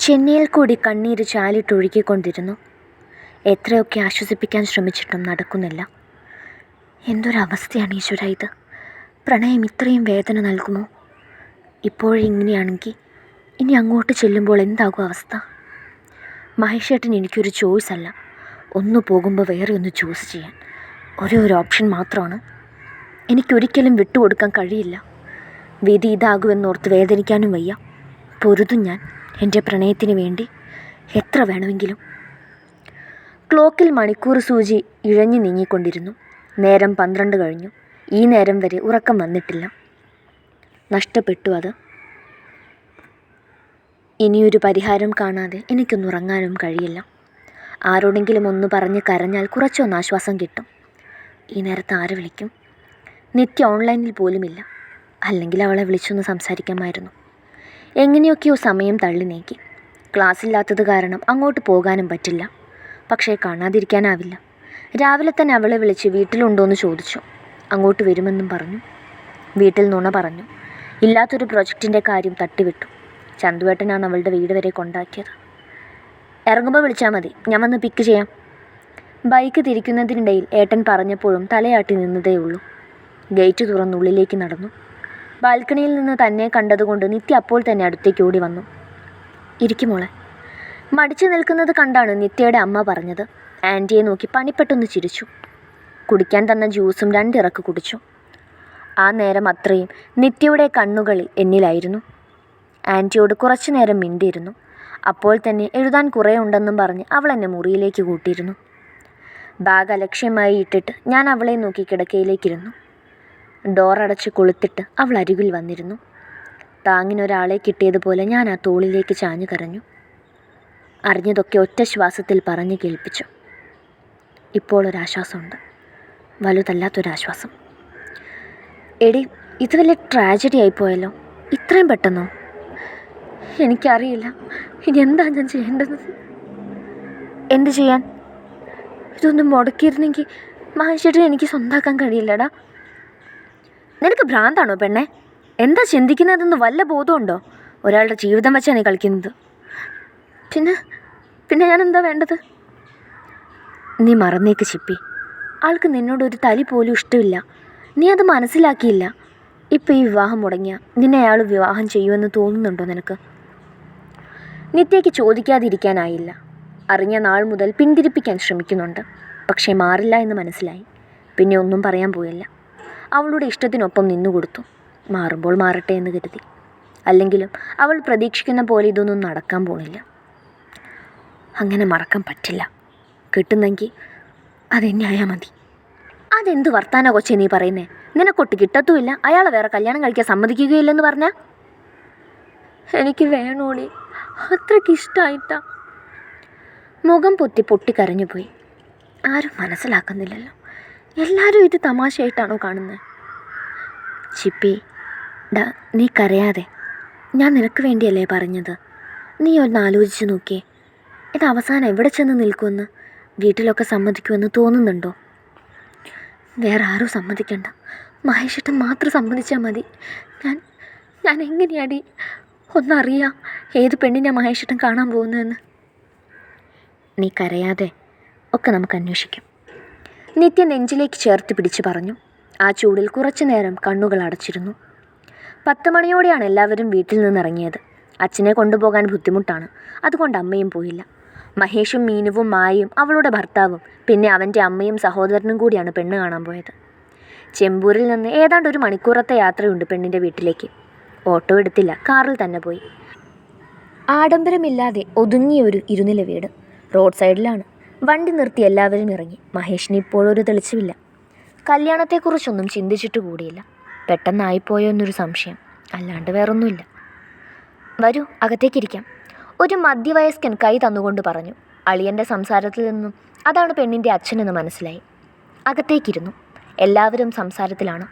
ചെന്നൈയിൽ കൂടി കണ്ണീര് ചാലിട്ടൊഴുകിക്കൊണ്ടിരുന്നു എത്രയൊക്കെ ആശ്വസിപ്പിക്കാൻ ശ്രമിച്ചിട്ടും നടക്കുന്നില്ല. എന്തൊരവസ്ഥയാണ് ഈശ്വര ഇത്? പ്രണയം ഇത്രയും വേദന നൽകുമോ? ഇപ്പോഴിങ്ങനെയാണെങ്കിൽ ഇനി അങ്ങോട്ട് ചെല്ലുമ്പോൾ എന്താകും അവസ്ഥ? മഹേഷേട്ടൻ എനിക്കൊരു ചോയ്സ് അല്ല. ഒന്ന് പോകുമ്പോൾ വേറെ ഒന്ന് ചൂസ് ചെയ്യാൻ. ഒരേ ഒരു ഓപ്ഷൻ മാത്രമാണ്. എനിക്കൊരിക്കലും വിട്ടുകൊടുക്കാൻ കഴിയില്ല. വിധി ഇതാകുമെന്നോർത്ത് വേദനിക്കാനും വയ്യ. പൊരുതും ഞാൻ. എന്റെ പ്രണയത്തിന് വേണ്ടി എത്ര വേണമെങ്കിലും. ക്ലോക്കിൽ മണിക്കൂർ സൂചി ഇഴഞ്ഞു നീങ്ങിക്കൊണ്ടിരുന്നു. നേരം പന്ത്രണ്ട് കഴിഞ്ഞു. ഈ നേരം വരെ ഉറക്കം വന്നിട്ടില്ല. നഷ്ടപ്പെട്ടു അത്. ഇനിയൊരു പരിഹാരം കാണാതെ എനിക്കൊന്നുറങ്ങാനും കഴിയില്ല. ആരോടെങ്കിലും ഒന്ന് പറഞ്ഞ് കരഞ്ഞാൽ കുറച്ചൊന്ന് ആശ്വാസം കിട്ടും. ഈ നേരത്ത് ആരെ വിളിക്കും? നിത്യ ഓൺലൈനിൽ പോലുമില്ല. അല്ലെങ്കിൽ അവളെ വിളിച്ചൊന്ന് സംസാരിക്കാമായിരുന്നു. എങ്ങനെയൊക്കെയോ സമയം തള്ളി നീക്കി. ക്ലാസ്സില്ലാത്തത് കാരണം അങ്ങോട്ട് പോകാനും പറ്റില്ല. പക്ഷേ കാണാതിരിക്കാനാവില്ല. രാവിലെ തന്നെ അവളെ വിളിച്ച് വീട്ടിലുണ്ടോയെന്ന് ചോദിച്ചു. അങ്ങോട്ട് വരുമെന്നും പറഞ്ഞു. വീട്ടിൽ നുണ പറഞ്ഞു. ഇല്ലാത്തൊരു പ്രൊജക്റ്റിന്റെ കാര്യം തട്ടിവിട്ടു. ചന്തുവേട്ടനാണ് അവളുടെ വീട് വരെ കൊണ്ടാക്കിയത്. ഇറങ്ങുമ്പോൾ വിളിച്ചാൽ മതി. ഞാൻ വന്ന് പിക്ക് ചെയ്യാം. ബൈക്ക് തിരിക്കുന്നതിനിടയിൽ ഏട്ടൻ പറഞ്ഞപ്പോഴും തലയാട്ടി നിന്നതേ ഉള്ളൂ ഗേറ്റ് തുറന്നുള്ളിലേക്ക് നടന്നു. ബാൽക്കണിയിൽ നിന്ന് തന്നെ കണ്ടതുകൊണ്ട് നിത്യ അപ്പോൾ തന്നെ അടുത്തേക്ക് ഓടി വന്നു. ഇരിക്കുമോളെ മടിച്ചു നിൽക്കുന്നത് കണ്ടാണ് നിത്യയുടെ അമ്മ പറഞ്ഞത്. ആന്റിയെ നോക്കി പണിപ്പെട്ടൊന്ന് ചിരിച്ചു. കുടിക്കാൻ തന്ന ജ്യൂസും രണ്ടിറക്ക് കുടിച്ചു. ആ നേരം അത്രയും നിത്യയുടെ കണ്ണുകളിൽ എന്നിലായിരുന്നു. ആന്റിയോട് കുറച്ചു നേരം മിണ്ടിയിരുന്നു. അപ്പോൾ തന്നെ എഴുതാൻ കുറേ ഉണ്ടെന്നും പറഞ്ഞ് അവൾ എന്നെ മുറിയിലേക്ക് കൂട്ടിയിരുന്നു. ബാഗ് അലക്ഷ്യമായി ഇട്ടിട്ട് ഞാൻ അവളെ നോക്കി കിടക്കയിലേക്കിരുന്നു. ഡോറടച്ച് കൊളുത്തിട്ട് അവൾ അരികിൽ വന്നിരുന്നു. താങ്ങിനൊരാളെ കിട്ടിയതുപോലെ ഞാൻ ആ തോളിലേക്ക് ചാഞ്ഞു കരഞ്ഞു. അറിഞ്ഞതൊക്കെ ഒറ്റ ശ്വാസത്തിൽ പറഞ്ഞു കേൾപ്പിച്ചു. ഇപ്പോൾ ഒരാശ്വാസമുണ്ട്. വലുതല്ലാത്തൊരാശ്വാസം. എടി ഇത് വലിയ ട്രാജഡി ആയിപ്പോയല്ലോ ഇത്രയും പെട്ടെന്നോ? എനിക്കറിയില്ല. ഇനി എന്താ ഞാൻ ചെയ്യേണ്ടത്? എന്ത് ചെയ്യാൻ? ഇതൊന്നും മുടക്കിയിരുന്നെങ്കിൽ മഹേഷേട്ടൻ എനിക്ക് സ്വന്താക്കാൻ കഴിയില്ലടാ. നിനക്ക് ഭ്രാന്താണോ പെണ്ണെ? എന്താ ചിന്തിക്കുന്നതെന്ന് വല്ല ബോധമുണ്ടോ? ഒരാളുടെ ജീവിതം വെച്ചാണ് നീ കളിക്കുന്നത്. പിന്നെ പിന്നെ ഞാൻ എന്താ വേണ്ടത്? നീ മറന്നേക്ക് ചിപ്പി. ആൾക്ക് നിന്നോട് ഒരു തലി പോലും ഇഷ്ടമില്ല. നീ അത് മനസ്സിലാക്കിയില്ല. ഇപ്പം ഈ വിവാഹം മുടങ്ങിയ നിന്നെ അയാൾ വിവാഹം ചെയ്യുമെന്ന് തോന്നുന്നുണ്ടോ നിനക്ക്? നിത്യയ്ക്ക് ചോദിക്കാതിരിക്കാനായില്ല. അറിഞ്ഞ നാൾ മുതൽ പിന്തിരിപ്പിക്കാൻ ശ്രമിക്കുന്നുണ്ട്. പക്ഷേ മാറില്ല എന്ന് മനസ്സിലായി. പിന്നെ ഒന്നും പറയാൻ പോയില്ല. അവളുടെ ഇഷ്ടത്തിനൊപ്പം നിന്നുകൊടുത്തു. മാറുമ്പോൾ മാറട്ടെ എന്ന് കരുതി. അല്ലെങ്കിലും അവൾ പ്രതീക്ഷിക്കുന്ന പോലെ ഇതൊന്നും നടക്കാൻ പോണില്ല. അങ്ങനെ മറക്കാൻ പറ്റില്ല. കിട്ടുന്നെങ്കിൽ അതെന്നെ ആയാൽ മതി. അതെന്ത് വർത്താന കൊച്ചേ നീ പറയുന്നേ? നിനക്കൊട്ട് കിട്ടത്തുമില്ല. അയാളെ വേറെ കല്യാണം കഴിക്കാൻ സമ്മതിക്കുകയില്ലെന്ന് പറഞ്ഞ? എനിക്ക് വേണോളി അത്രയ്ക്ക് ഇഷ്ടമായിട്ടാ മുഖം പൊത്തി പൊട്ടിക്കരഞ്ഞുപോയി ആരും മനസ്സിലാക്കുന്നില്ലല്ലോ. എല്ലാവരും ഇത് തമാശയായിട്ടാണോ കാണുന്നത് ചിപ്പി ഡാ നീ കരയാതെ. ഞാൻ നിനക്ക് വേണ്ടിയല്ലേ പറഞ്ഞത്. നീ ഒന്ന് ആലോചിച്ച് നോക്കിയേ. ഇത് അവസാനം എവിടെ ചെന്ന് നിൽക്കുമെന്ന് വീട്ടിലൊക്കെ സമ്മതിക്കുമെന്ന് തോന്നുന്നുണ്ടോ? വേറെ ആരും സമ്മതിക്കണ്ട. മഹേഷേട്ടൻ മാത്രം സമ്മതിച്ചാൽ മതി. ഞാൻ ഞാൻ എങ്ങനെയാടി? ഒന്നറിയാം ഏത് പെണ്ണിനെ മഹേഷേട്ടൻ കാണാൻ പോകുന്നതെന്ന്. നീ കരയാതെ ഒക്കെ നമുക്ക് അന്വേഷിക്കാം. നിത്യ നെഞ്ചിലേക്ക് ചേർത്ത് പിടിച്ചു പറഞ്ഞു. ആ ചൂടിൽ കുറച്ചു നേരം കണ്ണുകൾ അടച്ചിരുന്നു. പത്ത് മണിയോടെയാണ് എല്ലാവരും വീട്ടിൽ നിന്നിറങ്ങിയത്. അച്ഛനെ കൊണ്ടുപോകാൻ ബുദ്ധിമുട്ടാണ്. അതുകൊണ്ട് അമ്മയും പോയില്ല. മഹേഷും മീനുവും മായയും അവളുടെ ഭർത്താവും പിന്നെ അവന്റെ അമ്മയും സഹോദരനും കൂടിയാണ് പെണ്ണ് കാണാൻ പോയത്. ചെമ്പൂരിൽ നിന്ന് ഏതാണ്ട് ഒരു മണിക്കൂറത്തെ യാത്രയുണ്ട് പെണ്ണിന്റെ വീട്ടിലേക്ക്. ഓട്ടോ എടുത്തില്ല കാറിൽ തന്നെ പോയി. ആഡംബരമില്ലാതെ ഒതുങ്ങിയ ഒരു ഇരുനില വീട് റോഡ് സൈഡിലാണ്. വണ്ടി നിർത്തി എല്ലാവരും ഇറങ്ങി. മഹേഷിന് ഇപ്പോഴൊരു തെളിച്ചമില്ല. കല്യാണത്തെക്കുറിച്ചൊന്നും ചിന്തിച്ചിട്ട് കൂടിയില്ല. പെട്ടെന്നായിപ്പോയോ എന്നൊരു സംശയം. അല്ലാണ്ട് വേറൊന്നുമില്ല. വരൂ അകത്തേക്കിരിക്കാം. ഒരു മധ്യവയസ്കൻ കൈ തന്നുകൊണ്ട് പറഞ്ഞു. അളിയന്റെ സംസാരത്തിൽ നിന്നും അതാണ് പെണ്ണിന്റെ അച്ഛനെന്ന് മനസ്സിലായി. അകത്തേക്കിരുന്നു. എല്ലാവരും സംസാരത്തിലാണ്.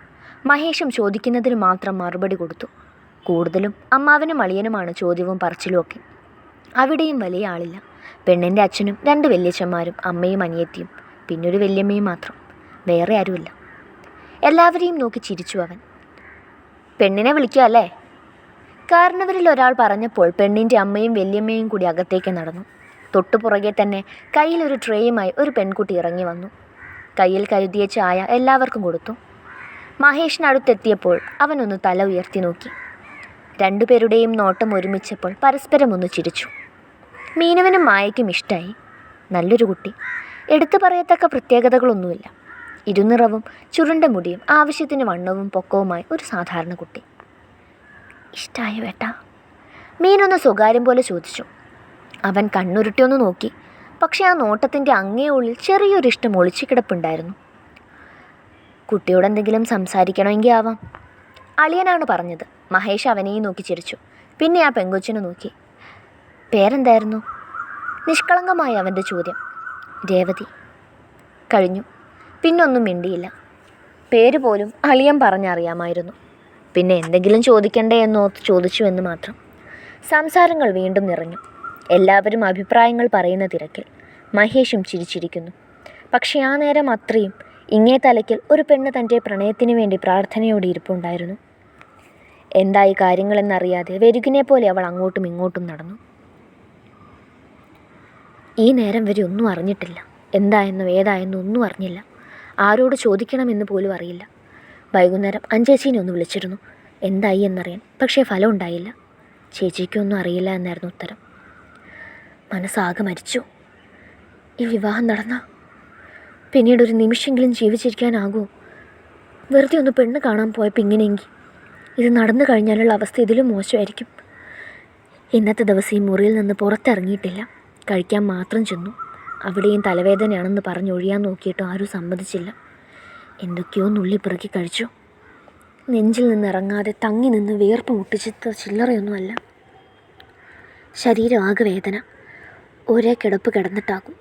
മഹേഷും ചോദിക്കുന്നതിന് മാത്രം മറുപടി കൊടുത്തു. കൂടുതലും അമ്മാവനും അളിയനുമാണ് ചോദ്യവും പറച്ചിലും ഒക്കെ അവിടെയും വലിയ ആളില്ല. പെണ്ണിന്റെ അച്ഛനും രണ്ട് വല്യച്ഛന്മാരും അമ്മയും അനിയത്തിയും പിന്നൊരു വല്യമ്മയും മാത്രം. വേറെ ആരുമില്ല. എല്ലാവരെയും നോക്കി ചിരിച്ചു അവൻ. പെണ്ണിനെ വിളിക്കുക കാരണവരിൽ ഒരാൾ പറഞ്ഞപ്പോൾ പെണ്ണിന്റെ അമ്മയും വല്യമ്മയും കൂടി അകത്തേക്ക് നടന്നു. തൊട്ടുപുറകെ തന്നെ കയ്യിൽ ഒരു ട്രേയുമായി ഒരു പെൺകുട്ടി ഇറങ്ങി വന്നു. കയ്യിൽ കരുതിയ ചായ എല്ലാവർക്കും കൊടുത്തു. മഹേഷിനടുത്തെത്തിയപ്പോൾ അവനൊന്ന് തല ഉയർത്തി നോക്കി. രണ്ടുപേരുടെയും നോട്ടം ഒരുമിച്ചപ്പോൾ പരസ്പരം ഒന്ന് ചിരിച്ചു. മീനുവിനും മായയ്ക്കും ഇഷ്ടമായി നല്ലൊരു കുട്ടി. എടുത്തു പറയത്തക്ക പ്രത്യേകതകളൊന്നുമില്ല. ഇരുനിറവും ചുരുണ്ട മുടിയും ആവശ്യത്തിന് വണ്ണവും പൊക്കവുമായി ഒരു സാധാരണ കുട്ടി. ഇഷ്ടമായ വേട്ട മീനൊന്ന് സ്വകാര്യം പോലെ ചോദിച്ചു. അവൻ കണ്ണുരുട്ടിയൊന്ന് നോക്കി. പക്ഷെ ആ നോട്ടത്തിന്റെ അങ്ങേ ഉള്ളിൽ ചെറിയൊരു ഇഷ്ടം ഒളിച്ചു കിടപ്പുണ്ടായിരുന്നു കുട്ടിയോട് എന്തെങ്കിലും സംസാരിക്കണമെങ്കിൽ ആവാം. അളിയനാണ് പറഞ്ഞത്. മഹേഷ് അവനെയും നോക്കി ചിരിച്ചു. പിന്നെ ആ പെങ്കൊച്ചിനെ നോക്കി. പേരെന്തായിരുന്നു? നിഷ്കളങ്കമായ അവന്റെ ചോദ്യം. രേവതി. കഴിഞ്ഞു. പിന്നൊന്നും മിണ്ടിയില്ല. പേര് പോലും അളിയൻ പറഞ്ഞറിയാമായിരുന്നു. പിന്നെ എന്തെങ്കിലും ചോദിക്കണ്ടേ എന്നോർത്ത് ചോദിച്ചു എന്ന് മാത്രം. സംസാരങ്ങൾ വീണ്ടും നിറഞ്ഞു. എല്ലാവരും അഭിപ്രായങ്ങൾ പറയുന്ന തിരക്കിൽ മഹേഷും ചിരിച്ചിരിക്കുന്നു. പക്ഷേ ആ നേരം അത്രയും ഇങ്ങേ തലയ്ക്കൽ ഒരു പെണ്ണ് തന്റെ പ്രണയത്തിന് വേണ്ടി പ്രാർത്ഥനയോടെ ഇരിപ്പുണ്ടായിരുന്നു. എന്തായി കാര്യങ്ങളെന്നറിയാതെ വെരുകിനെ പോലെ അവൾ അങ്ങോട്ടും ഇങ്ങോട്ടും നടന്നു. ഈ നേരം വരെ ഒന്നും അറിഞ്ഞിട്ടില്ല. എന്തായെന്നും ഏതായെന്നും ഒന്നും അറിഞ്ഞില്ല. ആരോട് ചോദിക്കണമെന്ന് പോലും അറിയില്ല. വൈകുന്നേരം അഞ്ചേച്ചീനെ ഒന്ന് വിളിച്ചിരുന്നു. എന്തായി എന്നറിയാൻ പക്ഷേ ഫലം ഉണ്ടായില്ല. ചേച്ചിക്കൊന്നും അറിയില്ല എന്നായിരുന്നു ഉത്തരം. മനസ്സാകെ മരിച്ചു. ഈ വിവാഹം നടന്ന. പിന്നീട് ഒരു നിമിഷമെങ്കിലും ജീവിച്ചിരിക്കാനാകുമോ വെറുതെ ഒന്ന് പെണ്ണ് കാണാൻ പോയപ്പോൾ ഇങ്ങനെയെങ്കിൽ ഇത് നടന്നു കഴിഞ്ഞാലുള്ള അവസ്ഥ ഇതിലും മോശമായിരിക്കും. ഇന്നത്തെ ദിവസം ഈ മുറിയിൽ നിന്ന് പുറത്തിറങ്ങിയിട്ടില്ല. കഴിക്കാൻ മാത്രം ചെന്നു. അവിടെയും തലവേദനയാണെന്ന് പറഞ്ഞ് ഒഴിയാൻ നോക്കിയിട്ടും ആരും സമ്മതിച്ചില്ല. എന്തൊക്കെയോ നുള്ളി പിറക്കി കഴിച്ചു. നെഞ്ചിൽ നിന്നിറങ്ങാതെ തങ്ങി നിന്ന് വിയർപ്പ് മുട്ടിച്ചിത്ത ചില്ലറയൊന്നുമല്ല ശരീരം ആകെ വേദന. ഒരേ കിടപ്പ് കിടന്നിട്ടാകും.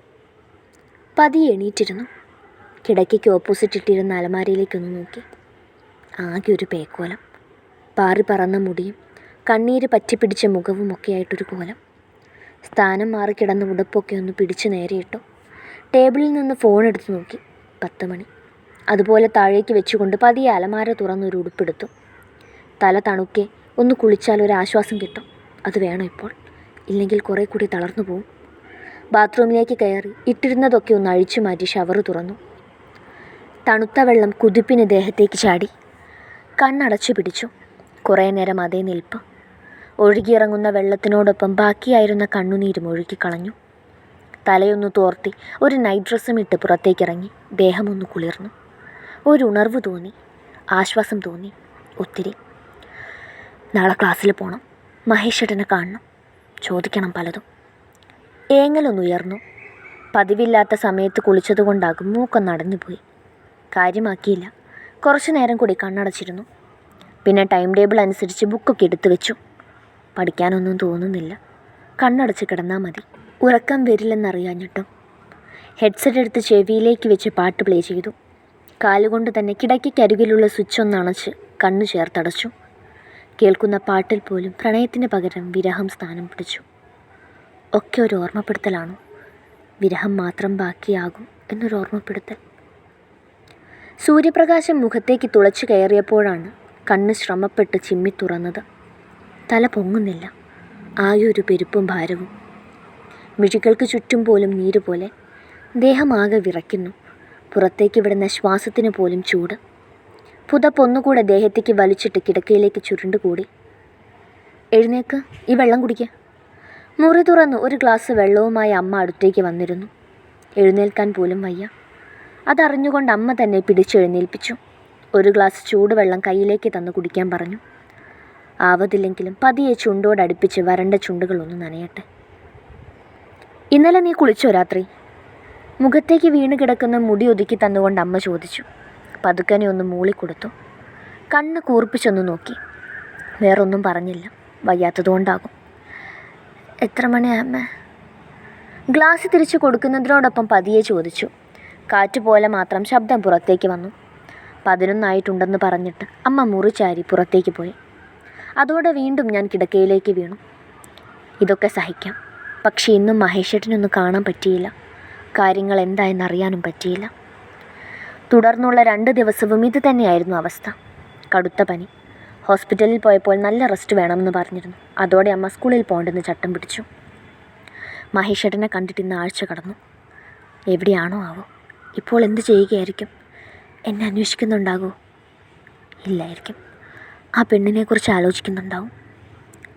പതിയെ എണീറ്റിരുന്നു. കിടക്കയ്ക്ക് ഓപ്പോസിറ്റ് ഇട്ടിരുന്ന അലമാരയിലേക്കൊന്ന് നോക്കി. ആകെ ഒരു പേക്കോലം. പാറി പറന്ന മുടിയും കണ്ണീര് പറ്റിപ്പിടിച്ച മുഖവും ഒക്കെ ആയിട്ടൊരു കോലം. സ്ഥാനം മാറി കിടന്ന ഉടുപ്പൊക്കെ ഒന്ന് പിടിച്ചു നേരെയിട്ടു. ടേബിളിൽ നിന്ന് ഫോൺ എടുത്തു നോക്കി. പത്ത് മണി. അതുപോലെ താഴേക്ക് വെച്ചുകൊണ്ട് പതിയെ അലമാര തുറന്നൊരു ഉടുപ്പെടുത്തു. തല തണുക്കെ ഒന്ന് കുളിച്ചാൽ ഒരു ആശ്വാസം കിട്ടും. അത് വേണം ഇപ്പോൾ? ഇല്ലെങ്കിൽ കുറേ കൂടി തളർന്നു പോവും. ബാത്റൂമിലേക്ക് കയറി ഇട്ടിരുന്നതൊക്കെ ഒന്ന് അഴിച്ചു മാറ്റി ഷവർ തുറന്നു. തണുത്ത വെള്ളം കുതിപ്പിന് ദേഹത്തേക്ക് ചാടി. കണ്ണടച്ചു പിടിച്ചു. കുറേ നേരം അതേ നിൽപ്പ്. ഒഴുകിയിറങ്ങുന്ന വെള്ളത്തിനോടൊപ്പം ബാക്കിയായിരുന്ന കണ്ണുനീരും ഒഴുകിക്കളഞ്ഞു. തലയൊന്ന് തോർത്തി ഒരു നൈറ്റ് ഡ്രസ്സും ഇട്ട് പുറത്തേക്കിറങ്ങി ദേഹമൊന്ന് കുളിർന്നു. ഒരു ഉണർവ് തോന്നി ആശ്വാസം തോന്നി ഒത്തിരി. നാളെ ക്ലാസ്സിൽ പോകണം മഹേഷേട്ടനെ കാണണം ചോദിക്കണം പലതും. ഏങ്ങലൊന്നുയർന്നു പതിവില്ലാത്ത സമയത്ത് കുളിച്ചതുകൊണ്ടാകും മൂക്കൊന്ന് നടന്നുപോയി. കാര്യമാക്കിയില്ല. കുറച്ചു നേരം കൂടി കണ്ണടച്ചിരുന്നു. പിന്നെ ടൈം ടേബിൾ അനുസരിച്ച് ബുക്കൊക്കെ എടുത്തു വെച്ചു പഠിക്കാനൊന്നും തോന്നുന്നില്ല. കണ്ണടച്ച് കിടന്നാൽ മതി. ഉറക്കം വരില്ലെന്നറിയാഞ്ഞിട്ടും. ഹെഡ്സെറ്റ് എടുത്ത് ചെവിയിലേക്ക് വെച്ച് പാട്ട് പ്ലേ ചെയ്തു. കാലുകൊണ്ട് തന്നെ കിടക്കയ്ക്കരികിലുള്ള സ്വിച്ച് ഒന്ന് അണച്ച് കണ്ണു ചേർത്തടച്ചു. കേൾക്കുന്ന പാട്ടിൽ പോലും പ്രണയത്തിന് പകരം വിരഹം സ്ഥാനം പിടിച്ചു. ഒക്കെ ഒരു ഓർമ്മപ്പെടുത്തലാണ്? വിരഹം മാത്രം ബാക്കിയാകും എന്നൊരു ഓർമ്മപ്പെടുത്തൽ. സൂര്യപ്രകാശം മുഖത്തേക്ക് തുളച്ചു കയറിയപ്പോഴാണ് കണ്ണ് ശ്രമപ്പെട്ട് ചിമ്മി തുറന്നത്. തല പൊങ്ങുന്നില്ല. ആകെ ഒരു പെരുപ്പും ഭാരവും. മിഴികൾക്ക് ചുറ്റും പോലും നീര് പോലെ. ദേഹമാകെ വിറയ്ക്കുന്നു. പുറത്തേക്ക് വിടുന്ന ശ്വാസത്തിന് പോലും ചൂട്. പുതപ്പൊന്നുകൂടെ ദേഹത്തേക്ക് വലിച്ചിട്ട് കിടക്കയിലേക്ക് ചുരുണ്ടുകൂടി. എഴുന്നേക്ക് ഈ വെള്ളം കുടിക്കുക മുറി തുറന്ന് ഒരു ഗ്ലാസ് വെള്ളവുമായി അമ്മ അടുത്തേക്ക് വന്നിരുന്നു. എഴുന്നേൽക്കാൻ പോലും വയ്യ. അതറിഞ്ഞുകൊണ്ട് അമ്മ തന്നെ പിടിച്ചെഴുന്നേൽപ്പിച്ചു ഒരു ഗ്ലാസ് ചൂടുവെള്ളം കയ്യിലേക്ക് തന്ന് കുടിക്കാൻ പറഞ്ഞു. ആവതില്ലെങ്കിലും പതിയെ ചുണ്ടോടടുപ്പിച്ച് വരണ്ട ചുണ്ടുകളൊന്ന് നനയട്ടെ. ഇന്നലെ നീ കുളിച്ചോ രാത്രി? മുഖത്തേക്ക് വീണ് കിടക്കുന്ന മുടി ഒതുക്കി തന്നുകൊണ്ട് അമ്മ ചോദിച്ചു. പതുക്കനെ ഒന്ന് മൂളിക്കൊടുത്തു. കണ്ണ് കൂർപ്പിച്ചൊന്ന് നോക്കി. വേറൊന്നും പറഞ്ഞില്ല. വയ്യാത്തതുകൊണ്ടാകും. എത്ര മണിയാ അമ്മ? ഗ്ലാസ് തിരിച്ചു കൊടുക്കുന്നതിനോടൊപ്പം പതിയെ ചോദിച്ചു. കാറ്റ് പോലെ മാത്രം ശബ്ദം പുറത്തേക്ക് വന്നു. പതിനൊന്നായിട്ടുണ്ടെന്ന് പറഞ്ഞിട്ട് അമ്മ മുറിച്ചാരി പുറത്തേക്ക് പോയി. അതോടെ വീണ്ടും ഞാൻ കിടക്കയിലേക്ക് വീണു. ഇതൊക്കെ സഹിക്കാം. പക്ഷേ ഇന്നും മഹേഷേട്ടനൊന്ന് കാണാൻ പറ്റിയില്ല. കാര്യങ്ങൾ എന്തായെന്നറിയാനും പറ്റിയില്ല. തുടർന്നുള്ള രണ്ട് ദിവസവും ഇത് തന്നെയായിരുന്നു അവസ്ഥ. കടുത്ത പനി. ഹോസ്പിറ്റലിൽ പോയപ്പോൾ നല്ല റെസ്റ്റ് വേണമെന്ന് പറഞ്ഞിരുന്നു. അതോടെ അമ്മ സ്കൂളിൽ പോകണ്ടെന്ന് ചട്ടം പിടിച്ചു. മഹേഷേട്ടനെ കണ്ടിട്ട് ഇന്ന് ആഴ്ച കടന്നു. എവിടെയാണോ ആവോ? ഇപ്പോൾ എന്ത് ചെയ്യുകയായിരിക്കും? എന്നെ അന്വേഷിക്കുന്നുണ്ടാകുമോ ഇല്ലായിരിക്കും. ആ പെണ്ണിനെക്കുറിച്ച് ആലോചിക്കുന്നുണ്ടാവും.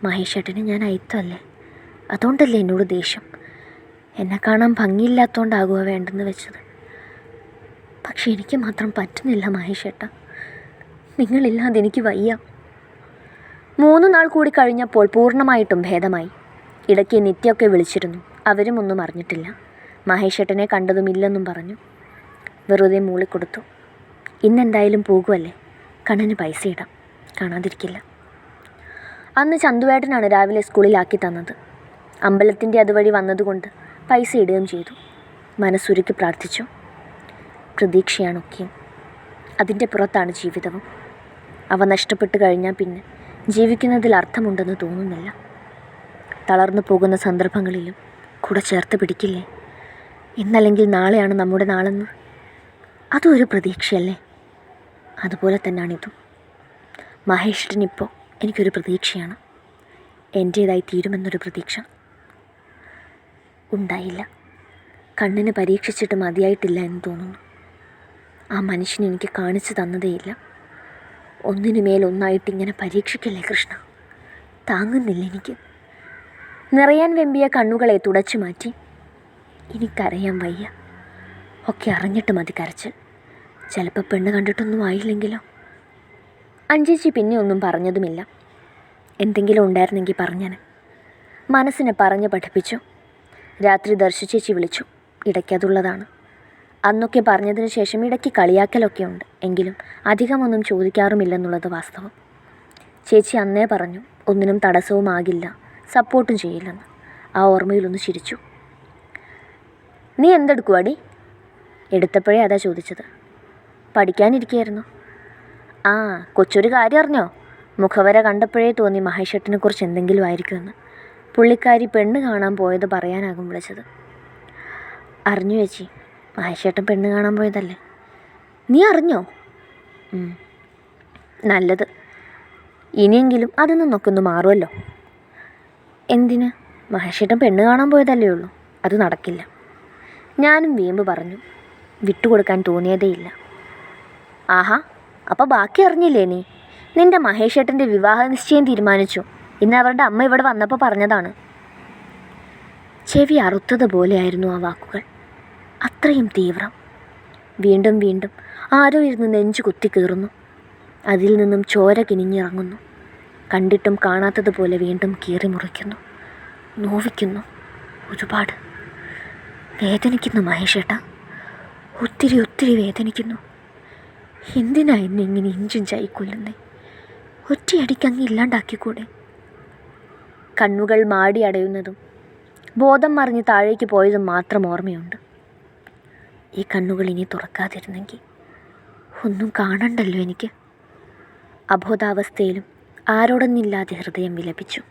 മഹേഷേട്ടന് ഞാൻ അയത്തല്ലേ? അതുകൊണ്ടല്ലേ എന്നോട് ദേഷ്യം? എന്നെ കാണാൻ ഭംഗിയില്ലാത്തതുകൊണ്ടാകുക വേണ്ടെന്ന് വെച്ചത്? പക്ഷെ എനിക്ക് മാത്രം പറ്റുന്നില്ല മഹേഷേട്ട. നിങ്ങളില്ലാതെ എനിക്ക് വയ്യ. മൂന്ന് നാൾ കൂടി കഴിഞ്ഞപ്പോൾ പൂർണമായിട്ടും ഭേദമായി. ഇടയ്ക്ക് നിത്യമൊക്കെ വിളിച്ചിരുന്നു. അവരും ഒന്നും അറിഞ്ഞിട്ടില്ല. മഹേഷേട്ടനെ കണ്ടതുമില്ലെന്നും പറഞ്ഞു. വെറുതെ മൂളിക്കൊടുത്തു. ഇന്നെന്തായാലും പോകുമല്ലേ കണ്ണിന് പൈസ ഇടാം. കാണാതിരിക്കില്ല. അന്ന് ചന്തുവേട്ടനാണ് രാവിലെ സ്കൂളിലാക്കി തന്നത്. അമ്പലത്തിന്റെ അതുവഴി വന്നതുകൊണ്ട് പൈസ ഇടുകയും ചെയ്തു. മനസ്സുരുക്കി പ്രാർത്ഥിച്ചു. പ്രതീക്ഷയാണൊക്കെയും. അതിന്റെ പുറത്താണ് ജീവിതവും. അവ നഷ്ടപ്പെട്ടു കഴിഞ്ഞാൽ പിന്നെ ജീവിക്കുന്നതിൽ അർത്ഥമുണ്ടെന്ന് തോന്നുന്നില്ല. തളർന്നു പോകുന്ന സന്ദർഭങ്ങളിലും കൂടെ ചേർത്ത് പിടിക്കില്ലേ? ഇന്നല്ലെങ്കിൽ നാളെയാണ് നമ്മുടെ നാളെന്ന്? അതും ഒരു പ്രതീക്ഷയല്ലേ? അതുപോലെ തന്നെയാണിതും മഹേഷിനിപ്പോൾ എനിക്കൊരു പ്രതീക്ഷയാണ്. എന്റേതായി തീരുമെന്നൊരു പ്രതീക്ഷ ഉണ്ടായില്ല. കണ്ണിന് പരീക്ഷിച്ചിട്ട് മതിയായിട്ടില്ല എന്ന് തോന്നുന്നു. ആ മനുഷ്യനെ എനിക്ക് കാണിച്ചു തന്നതേയില്ല. ഒന്നിനു മേലൊന്നായിട്ട് ഇങ്ങനെ പരീക്ഷിക്കല്ലേ കൃഷ്ണ? താങ്ങുന്നില്ല എനിക്ക്. നിറയാൻ വെമ്പിയ കണ്ണുകളെ തുടച്ചു മാറ്റി. എനിക്കറിയാൻ വയ്യ. ഒക്കെ അറിഞ്ഞിട്ട് മതി കരച്ചിൽ. ചിലപ്പോൾ പെണ്ണ് കണ്ടിട്ടൊന്നും ആയില്ലെങ്കിലോ? അഞ്ചേച്ചി പിന്നെ ഒന്നും പറഞ്ഞതുമില്ല. എന്തെങ്കിലും ഉണ്ടായിരുന്നെങ്കിൽ പറഞ്ഞാൽ മനസ്സിനെ പറഞ്ഞ് പഠിപ്പിച്ചു. രാത്രി ദർശിച്ചേച്ചി വിളിച്ചു. ഇടയ്ക്കതുള്ളതാണ് അന്നൊക്കെ പറഞ്ഞതിന് ശേഷം ഇടയ്ക്ക് കളിയാക്കലൊക്കെ ഉണ്ട്. എങ്കിലും അധികമൊന്നും ചോദിക്കാറുമില്ലെന്നുള്ളത് വാസ്തവം. ചേച്ചി അന്നേ പറഞ്ഞു ഒന്നിനും തടസ്സവുമാകില്ല സപ്പോർട്ടും ചെയ്യില്ലെന്ന്. ആ ഓർമ്മയിലൊന്ന് ചിരിച്ചു. നീ എന്തെടുക്കുവാടി? എടുത്തപ്പോഴേ അതാ ചോദിച്ചത്. പഠിക്കാനിരിക്കുകയായിരുന്നു ആ കൊച്ചൊരു കാര്യം അറിഞ്ഞോ? മുഖവര കണ്ടപ്പോഴേ തോന്നി മഹേഷട്ടിനെ കുറിച്ച് എന്തെങ്കിലും ആയിരിക്കുമെന്ന്. പുള്ളിക്കാരി പെണ്ണ് കാണാൻ പോയത് പറയാനാകും വിളിച്ചത്. അറിഞ്ഞു ചേച്ചി മഹേഷേട്ടൻ പെണ്ണ് കാണാൻ പോയതല്ലേ? നീ അറിഞ്ഞോ. നല്ലത്. ഇനിയെങ്കിലും അതിൽ നിന്നൊക്കെ ഒന്ന് മാറുമല്ലോ. എന്തിന്? മഹേഷേട്ടൻ പെണ്ണ് കാണാൻ പോയതല്ലേ ഉള്ളൂ. അത് നടക്കില്ല. ഞാനും വീമ്പ് പറഞ്ഞു. വിട്ടുകൊടുക്കാൻ തോന്നിയതേയില്ല. ആഹാ അപ്പോൾ ബാക്കി അറിഞ്ഞില്ലേ നീ? നിന്റെ മഹേഷേട്ടന്റെ വിവാഹ നിശ്ചയം തീരുമാനിച്ചു. ഇന്ന് അവരുടെ അമ്മ ഇവിടെ വന്നപ്പോൾ പറഞ്ഞതാണ്. ചെവി അറുത്തതുപോലെയായിരുന്നു ആ വാക്കുകൾ. അത്രയും തീവ്രം. വീണ്ടും വീണ്ടും ആരോ ഇരുന്ന് നെഞ്ചു കുത്തിക്കീറുന്നു അതിൽ നിന്നും ചോര കിനിഞ്ഞിറങ്ങുന്നു. കണ്ടിട്ടും കാണാത്തതുപോലെ വീണ്ടും കീറി മുറിക്കുന്നു. നോവിക്കുന്നു. ഒരുപാട്. വേദനിക്കുന്നു മഹേഷേട്ടാ. ഒത്തിരി ഒത്തിരി വേദനിക്കുന്നു. എന്തിനാ എന്നെ ഇങ്ങനെ ഇഞ്ചും ചായിക്കൊല്ലുന്നേ? ഒറ്റയടിക്ക് അങ്ങ് ഇല്ലാണ്ടാക്കിക്കൂടെ? കണ്ണുകൾ മാടി അടയുന്നതും ബോധം മറിഞ്ഞ് താഴേക്ക് പോയതും മാത്രം ഓർമ്മയുണ്ട്. ഈ കണ്ണുകൾ ഇനി തുറക്കാതിരുന്നെങ്കിൽ ഒന്നും കാണണ്ടല്ലോ എനിക്ക്. അബോധാവസ്ഥയിലും ആരോടൊന്നില്ലാതെ ഹൃദയം വിലപിച്ചു.